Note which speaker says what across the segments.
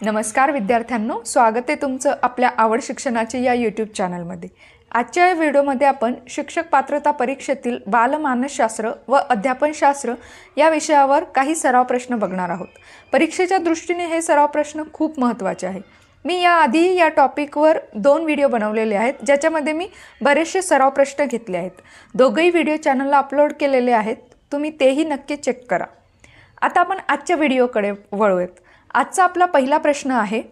Speaker 1: नमस्कार विद्यार्थ्यांनो स्वागत आहे तुमचं आपल्या आवड शिक्षणाच्या या यूट्यूब चॅनलमध्ये आजच्या या व्हिडिओमध्ये आपण शिक्षक पात्रता परीक्षेतील बालमानसशास्त्र व अध्यापनशास्त्र या विषयावर काही सराव प्रश्न बघणार आहोत. परीक्षेच्या दृष्टीने हे सराव प्रश्न खूप महत्त्वाचे आहे. मी याआधी या टॉपिकवर दोन व्हिडिओ बनवलेले आहेत ज्याच्यामध्ये मी बरेचसे सराव प्रश्न घेतले आहेत. दोघंही व्हिडिओ चॅनलला अपलोड केलेले आहेत तुम्ही तेही नक्की चेक करा. आता आपण आजच्या व्हिडिओकडे वळूयात. आजचा आपला पहिला प्रश्न आहे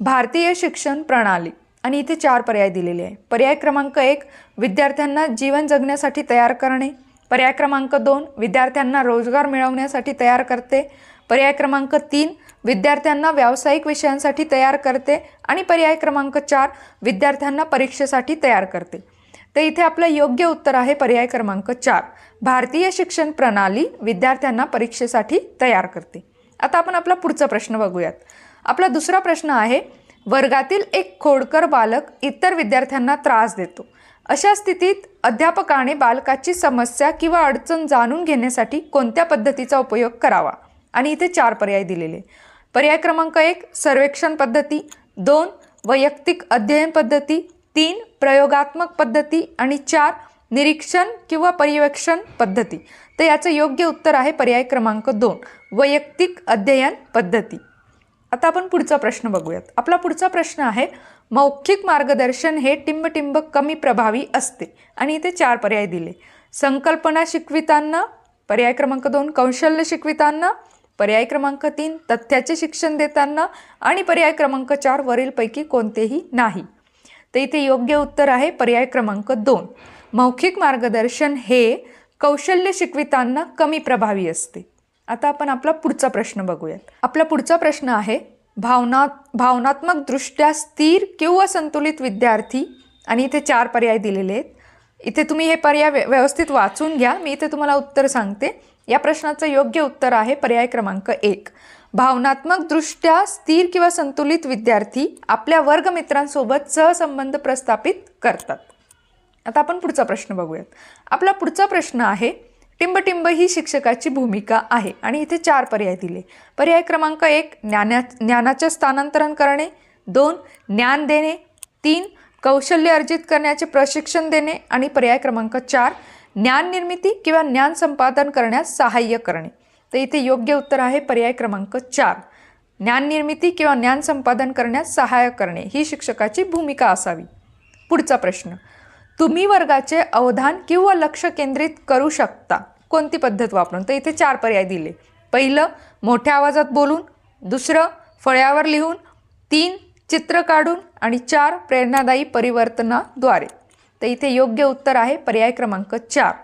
Speaker 1: भारतीय शिक्षण प्रणाली. आणि इथे चार पर्याय दिलेले आहे पर्याय क्रमांक एक विद्यार्थ्यांना जीवन जगण्यासाठी तयार करणे. पर्याय क्रमांक दोन विद्यार्थ्यांना रोजगार मिळवण्यासाठी तयार करते. पर्याय क्रमांक तीन विद्यार्थ्यांना व्यावसायिक विषयांसाठी तयार करते. आणि पर्याय क्रमांक चार विद्यार्थ्यांना परीक्षेसाठी तयार करते. तर इथे आपलं योग्य उत्तर आहे पर्याय क्रमांक चार. भारतीय शिक्षण प्रणाली विद्यार्थ्यांना परीक्षेसाठी तयार करते. आता आपण आपला पुढचा प्रश्न बघूयात. आपला दुसरा प्रश्न आहे वर्गातील एक खोडकर बालक इतर विद्यार्थ्यांना त्रास देतो. अशा स्थितीत अध्यापकाने बालकाची समस्या किंवा अडचण जाणून घेण्यासाठी कोणत्या पद्धतीचा उपयोग करावा? आणि इथे चार पर्याय दिलेले. पर्याय क्रमांक एक सर्वेक्षण पद्धती. दोन वैयक्तिक अध्ययन पद्धती. तीन प्रयोगात्मक पद्धती. आणि चार निरीक्षण किंवा पर्यवेक्षण पद्धती. तर याचं योग्य उत्तर आहे पर्याय क्रमांक दोन वैयक्तिक अध्ययन पद्धती. आता आपण पुढचा प्रश्न बघूयात. आपला पुढचा प्रश्न आहे मौखिक मार्गदर्शन हे टिंबटिंब कमी प्रभावी असते आणि इथे चार पर्याय दिले. संकल्पना शिकविताना पर्याय क्रमांक दोन कौशल्य शिकविताना पर्याय क्रमांक तीन तथ्याचे शिक्षण देताना आणि पर्याय क्रमांक चार वरीलपैकी कोणतेही नाही. तर इथे योग्य उत्तर आहे पर्याय क्रमांक दोन. मौखिक मार्गदर्शन हे कौशल्य शिकविताना कमी प्रभावी असते. आता आपण आपला पुढचा प्रश्न बघूयात. आपला पुढचा प्रश्न आहे भावना भावनात्मकदृष्ट्या स्थिर किंवा संतुलित विद्यार्थी आणि इथे चार पर्याय दिलेले आहेत. इथे तुम्ही हे पर्याय व्य- व्यवस्थित वाचून घ्या. मी इथे तुम्हाला उत्तर सांगते. या प्रश्नाचं योग्य उत्तर आहे पर्याय क्रमांक एक. भावनात्मकदृष्ट्या स्थिर किंवा संतुलित विद्यार्थी आपल्या वर्गमित्रांसोबत सहसंबंध प्रस्थापित करतात. आता आपण पुढचा प्रश्न बघूयात. आपला पुढचा प्रश्न आहे टिंबटिंब ही शिक्षकाची भूमिका आहे आणि इथे चार पर्याय दिले. पर्याय क्रमांक एक ज्ञाना ज्ञानाचे स्थानांतरण करणे. दोन ज्ञान देणे. तीन कौशल्य अर्जित करण्याचे प्रशिक्षण देणे. आणि पर्याय क्रमांक चार ज्ञान निर्मिती किंवा ज्ञान संपादन करण्यास सहाय्य करणे. तर इथे योग्य उत्तर आहे पर्याय क्रमांक चार. ज्ञान निर्मिती किंवा ज्ञान संपादन करण्यास सहाय्य करणे ही शिक्षकाची भूमिका असावी. पुढचा प्रश्न. तुम्ही वर्गाचे अवधान किंवा लक्ष केंद्रित करू शकता. कोणती पद्धत वापरून? तर इथे चार पर्याय दिले. पहिलं मोठ्या आवाजात बोलून. दुसरं फळ्यावर लिहून. तीन चित्र काढून. आणि चार प्रेरणादायी परिवर्तनाद्वारे. तर इथे योग्य उत्तर आहे पर्याय क्रमांक चार.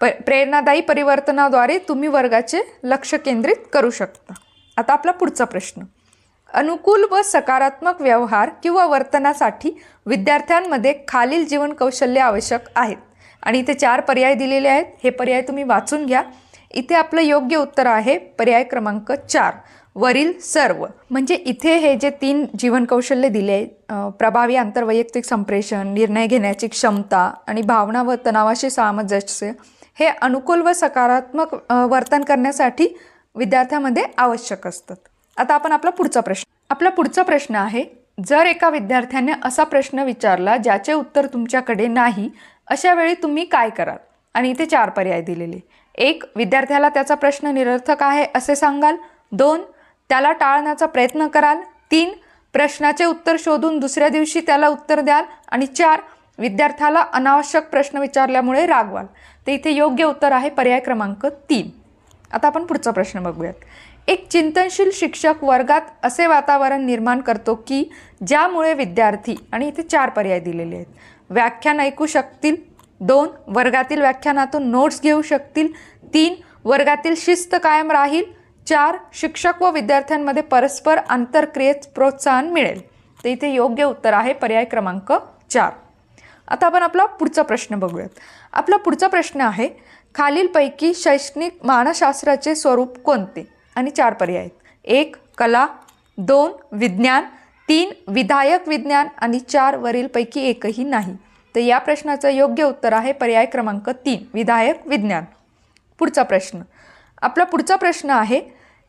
Speaker 1: प प्रेरणादायी परिवर्तनाद्वारे तुम्ही वर्गाचे लक्ष केंद्रित करू शकता. आता आपला पुढचा प्रश्न. अनुकूल व सकारात्मक व्यवहार किंवा वर्तनासाठी विद्यार्थ्यांमध्ये खालील जीवन कौशल्य आवश्यक आहेत. आणि इथे चार पर्याय दिलेले आहेत. हे पर्याय तुम्ही वाचून घ्या. इथे आपलं योग्य उत्तर आहे. पर्याय क्रमांक चार. वरील सर्व. म्हणजे इथे हे जे तीन जीवन कौशल्य दिले प्रभावी आंतरवैयक्तिक संप्रेषण निर्णय घेण्याची क्षमता आणि भावना व तणावाशी सामंजस्य हे अनुकूल व सकारात्मक वर्तन करण्यासाठी विद्यार्थ्यामध्ये आवश्यक असतात. आता आपण आपला पुढचा प्रश्न. आपला पुढचा प्रश्न आहे जर एका विद्यार्थ्याने असा प्रश्न विचारला ज्याचे उत्तर तुमच्याकडे नाही अशा वेळी तुम्ही काय कराल? आणि इथे चार पर्याय दिलेले. एक विद्यार्थ्याला त्याचा प्रश्न निरर्थक आहे असे सांगाल. दोन त्याला टाळण्याचा प्रयत्न कराल. तीन प्रश्नाचे उत्तर शोधून दुसऱ्या दिवशी त्याला उत्तर द्याल. आणि चार विद्यार्थ्याला अनावश्यक प्रश्न विचारल्यामुळे रागवाल. तर इथे योग्य उत्तर आहे पर्याय क्रमांक तीन. आता आपण पुढचा प्रश्न बघूयात. एक चिंतनशील शिक्षक वर्गात असे वातावरण निर्माण करतो की ज्यामुळे विद्यार्थी आणि इथे चार पर्याय दिलेले आहेत. व्याख्यान ऐकू शकतील दोन वर्गातील व्याख्यानातून नोट्स घेऊ शकतील तीन वर्गातील शिस्त कायम राहील चार शिक्षक व विद्यार्थ्यांमध्ये परस्पर आंतरक्रियेत प्रोत्साहन मिळेल. तर इथे योग्य उत्तर आहे पर्याय क्रमांक चार. आता आपण आपला पुढचा प्रश्न बघूयात. आपला पुढचा प्रश्न आहे खालीलपैकी शैक्षणिक मानसशास्त्राचे स्वरूप कोणते? आणि चार पर्याय आहेत. एक कला. दोन विज्ञान. तीन विधायक विज्ञान. आणि चार वरीलपैकी एकही नाही. तर या प्रश्नाचं योग्य उत्तर आहे पर्याय क्रमांक तीन विधायक विज्ञान. पुढचा प्रश्न. आपला पुढचा प्रश्न आहे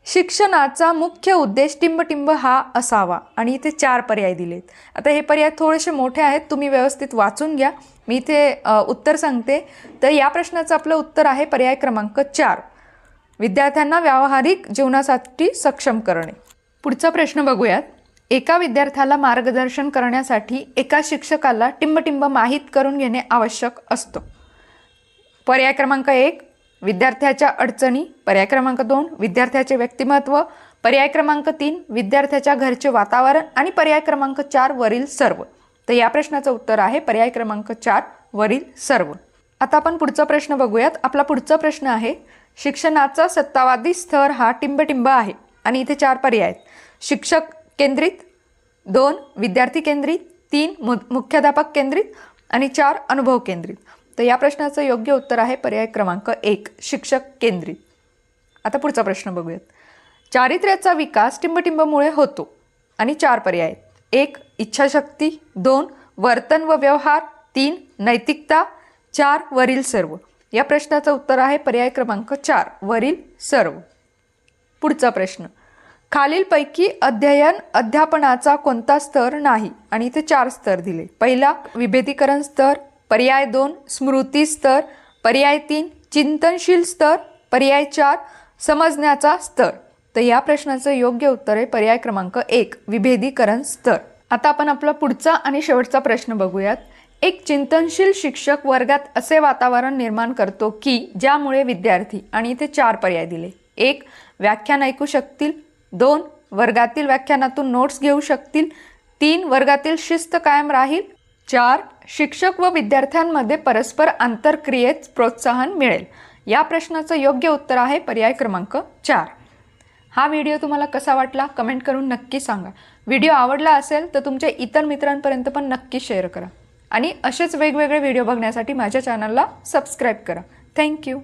Speaker 1: शिक्षणाचा मुख्य उद्देश टिंबटिंब हा असावा. आणि इथे चार पर्याय दिलेत. आता हे पर्याय थोडेसे मोठे आहेत. तुम्ही व्यवस्थित वाचून घ्या. मी इथे उत्तर सांगते. तर या प्रश्नाचं आपलं उत्तर आहे पर्याय क्रमांक चार. विद्यार्थ्यांना व्यावहारिक जीवनासाठी सक्षम करणे. पुढचा प्रश्न बघूयात. एका विद्यार्थ्याला मार्गदर्शन करण्यासाठी एका शिक्षकाला टिंबटिंब माहीत करून घेणे आवश्यक असतं. पर्याय क्रमांक एक विद्यार्थ्याच्या अडचणी. पर्याय क्रमांक दोन विद्यार्थ्याचे व्यक्तिमत्व. पर्याय क्रमांक तीन विद्यार्थ्याच्या घरचे वातावरण. आणि पर्याय क्रमांक चार वरील सर्व. तर या प्रश्नाचं उत्तर आहे पर्याय क्रमांक चार वरील सर्व. आता आपण पुढचा प्रश्न बघूयात. आपला पुढचा प्रश्न आहे शिक्षणाचा सत्तावादी स्तर हा टिंबटिंब आहे. आणि इथे चार पर्याय आहेत. शिक्षक केंद्रित दोन विद्यार्थी केंद्रित तीन मु मुख्याध्यापक केंद्रित आणि चार अनुभव केंद्रित. तर या प्रश्नाचं योग्य उत्तर आहे पर्याय क्रमांक एक शिक्षक केंद्रित. आता पुढचा प्रश्न बघूयात. चारित्र्याचा विकास टिंबटिंबमुळे होतो. आणि चार पर्याय आहेत. एक इच्छाशक्ती. दोन वर्तन व व्यवहार. तीन नैतिकता. चार वरील सर्व. या प्रश्नाचं उत्तर आहे पर्याय क्रमांक चार वरील सर्व. पुढचा प्रश्न. खालीलपैकी अध्ययन अध्यापनाचा कोणता स्तर नाही? आणि इथे चार स्तर दिले. पहिला विभेदीकरण स्तर पर्याय दोन स्मृती स्तर पर्याय तीन चिंतनशील स्तर पर्याय चार समजण्याचा स्तर. तर या प्रश्नाचं योग्य उत्तर आहे पर्याय क्रमांक एक विभेदीकरण स्तर. आता आपण आपला पुढचा आणि शेवटचा प्रश्न बघूयात. एक चिंतनशील शिक्षक वर्गात असे वातावरण निर्माण करतो की ज्यामुळे विद्यार्थी आणि इथे चार पर्याय दिले. एक व्याख्यान ऐकू शकतील. दोन वर्गातील व्याख्यानातून नोट्स घेऊ शकतील. तीन वर्गातील शिस्त कायम राहील. चार शिक्षक व विद्यार्थ्यांमध्ये परस्पर आंतरक्रियेत प्रोत्साहन मिळेल. या प्रश्नाचं योग्य उत्तर आहे पर्याय क्रमांक चार. हा व्हिडिओ तुम्हाला कसा वाटला कमेंट करून नक्की सांगा. व्हिडिओ आवडला असेल तर तुमच्या इतर मित्रांपर्यंत पण नक्की शेअर करा. आणि असेच वेगवेगळे व्हिडिओ बघण्यासाठी माझ्या चॅनलला सबस्क्राईब करा. थँक्यू